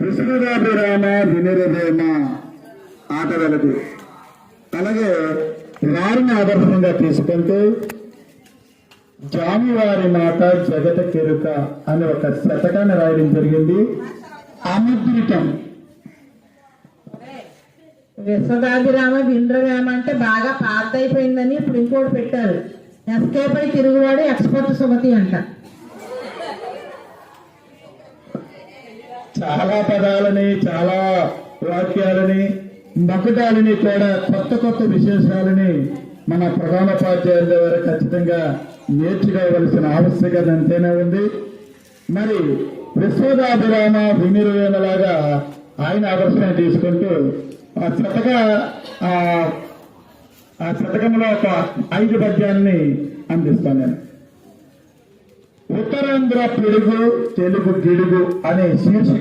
కృష్ణరాభిరామ రామ ఆట వెలదు అలాగే వారిని ఆదర్శంగా తీసుకుంటూ జామివారి మాట జగత కెరుక అనే ఒక శతకాన్ని రాయడం జరిగింది. అముద్రితం విశ్వదాభిరామ ఇంద్రవేమ అంటే బాగా పాత అయిపోయిందని ఇప్పుడు ఇంకోటి పెట్టారు. ఎస్కేప్ అయి తిరుగువాడు ఎక్స్పర్ట్ సుమతి అంట. చాలా పదాలని చాలా వాక్యాలని మకటాలని కూడా కొత్త కొత్త విశేషాలని మన ప్రధానోపాధ్యాయుల ద్వారా ఖచ్చితంగా నేర్చుకోవలసిన ఆవశ్యకత ఎంతైనా ఉంది. మరి విశ్వదాభిరామ వినిరువేమలాగా ఆయన ఆదర్శనం తీసుకుంటూ ఆ శతక ఆ ఆ శతకంలో ఒక ఐదు పద్యాన్ని అందిస్తాను. నేను ఉత్తరాంధ్ర పిడుగు తెలుగు గిడుగు అనే శీర్షిక